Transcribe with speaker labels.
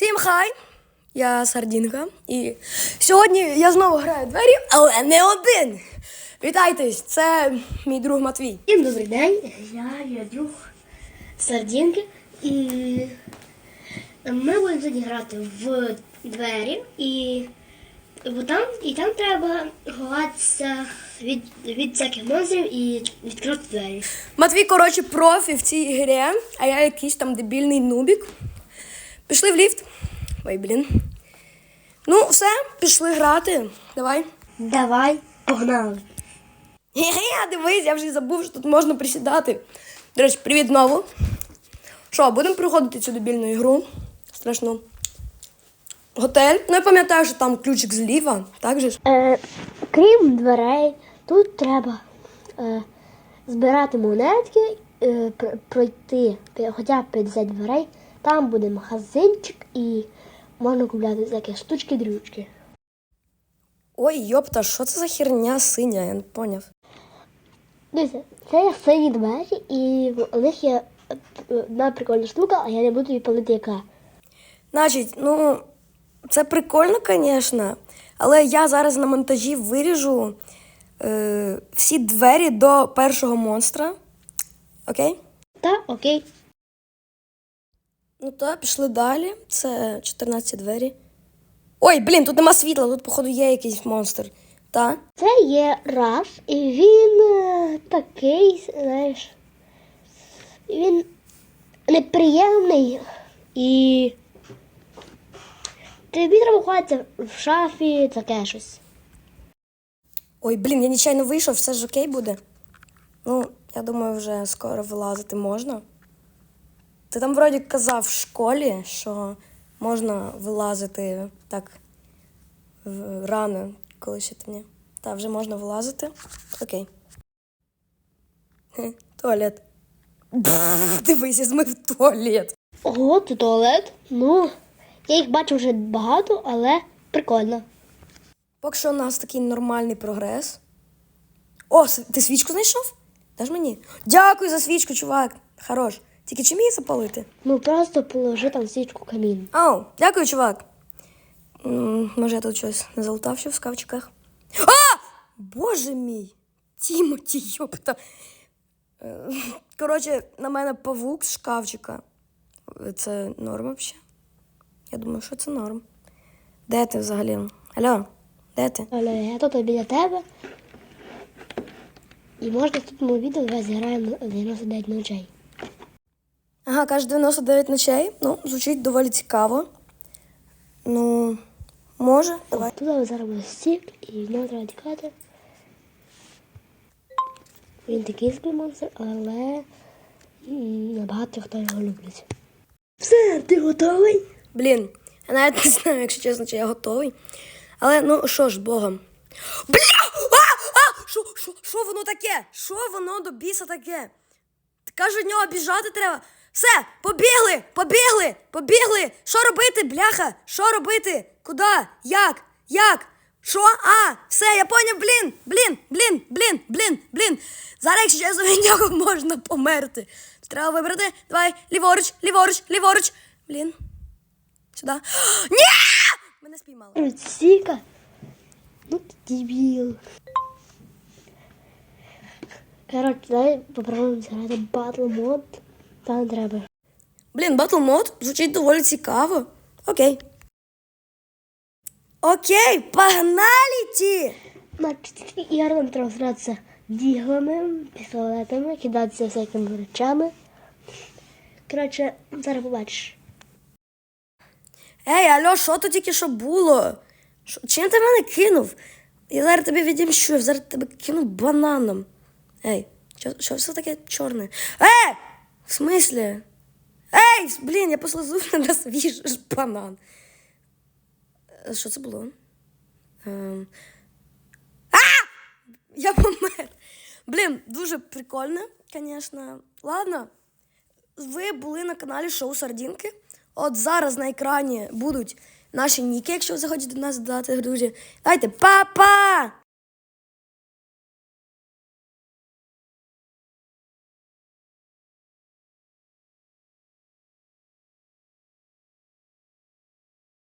Speaker 1: Всім хай! Я Сардінка. І сьогодні я знову граю в двері, але не один. Вітайтесь, це мій друг Матвій.
Speaker 2: Всім добрий день, я є друг Сардінки і ми будемо сьогодні грати в двері і, бо там, і там треба ховатися від, від всяких монстрів і відкрити двері.
Speaker 1: Матвій, коротше, профі в цій грі, а я якийсь там дебільний нубік. Пішли в ліфт. Ой, блін. Ну, все, пішли грати. Давай.
Speaker 2: Давай, погнали.
Speaker 1: Ге-ге, дивись, я вже забув, що тут можна присідати. До речі, привіт знову. Що, будемо проходити цю дебільну ігру? Страшно. Готель. Ну, я пам'ятаю, що там ключик зліва, так же ж?
Speaker 2: Е, крім дверей, тут треба е, збирати монетки, е, пр- пройти хоча б 50 дверей. Там буде магазинчик і можна купляти всякі штучки-дрючки.
Speaker 1: Ой, йопта, що це за херня синя, я не поняв.
Speaker 2: Дивіться, це є сині двері, і в- них є е, одна прикольна штука, а я не буду її палити яка.
Speaker 1: Значить, ну, це прикольно, звісно, але я зараз на монтажі виріжу е, всі двері до першого монстра. Окей?
Speaker 2: Та, окей.
Speaker 1: Ну так, пішли далі. Це 14 двері. Ой, блін, тут нема світла, тут, походу, є якийсь монстр. Та?
Speaker 2: Це є Раф, і він е, такий, знаєш, він неприємний і тобі треба ховатися в шафі, таке щось.
Speaker 1: Ой, блін, я нечайно вийшов, все ж окей буде. Ну, я думаю, вже скоро вилазити можна. Ти там вроді казав в школі, що можна вилазити так в- рано, коли ще темні. Та, вже можна вилазити. Окей. Хе, Туалет. Бф, Дивись, я змив туалет.
Speaker 2: Ого, тут туалет. Ну, я їх бачу вже багато, але прикольно.
Speaker 1: Поки що у нас такий нормальний прогрес. О, ти свічку знайшов? Даш мені? Дякую за свічку, чувак. Хорош. Тільки чим її запалити?
Speaker 2: Ну просто положи там свічку камін.
Speaker 1: Ау, дякую, чувак. М, може, я тут щось не залутав ще в скавчиках. А! Боже мій! Тімоті, йопта. Е, Коротше, на мене павук з шкафчика. Це норм взагалі? Я думаю, що це норм. Де ти взагалі? Алло, де ти?
Speaker 2: Але я тут біля тебе. І можна в цьому відео зіграємо 99 ночей.
Speaker 1: Ага, каже 99 ночей. Ну, звучить доволі цікаво. Ну, може, давай.
Speaker 2: Тут зараз буде стік, і в нього треба тікати. Він такий собі монстр, але набагато хто його люблять. Все, ти готовий?
Speaker 1: Блін, я навіть не знаю, якщо чесно, чи я готовий. Але ну що ж, Богом. Бля! А! А! Що, що, що воно таке? Що воно до біса таке? Від нього біжати треба. Все, побігли, побігли, побігли. Що робити, бляха? Що робити? Куди? Як? Як? Що? А, все, я поняв, блін, блін, блін, блін, блін, блін. Зараз, якщо чесно, від можна померти. Треба вибрати. Давай, ліворуч, ліворуч, ліворуч. Блін. Сюди. Ні! Мене спіймали.
Speaker 2: Стіка. Ну ти дебіл. Коротше, давай попробуємо зіграти батл мод. Там треба.
Speaker 1: Блін, батл мод звучить доволі цікаво. Окей. Окей, погнали ті!
Speaker 2: Ігор нам треба гратися діглами, пістолетами, кидатися всякими речами. Коротше, зараз побачиш.
Speaker 1: Ей, алло, що то тільки що було? Що, чим ти мене кинув? Я зараз тебе відімщу, я зараз тебе кину бананом. Ей, що все таке чорне? Ей! В смислі? Ей, блін, я послизу на свій ж банан. Що це було? А! Я помер. Блін, дуже прикольно, звісно. Ладно. Ви були на каналі Шоу Сардінки. От зараз на екрані будуть наші ніки, якщо ви захочете до нас додати, друзі. Давайте, па-па!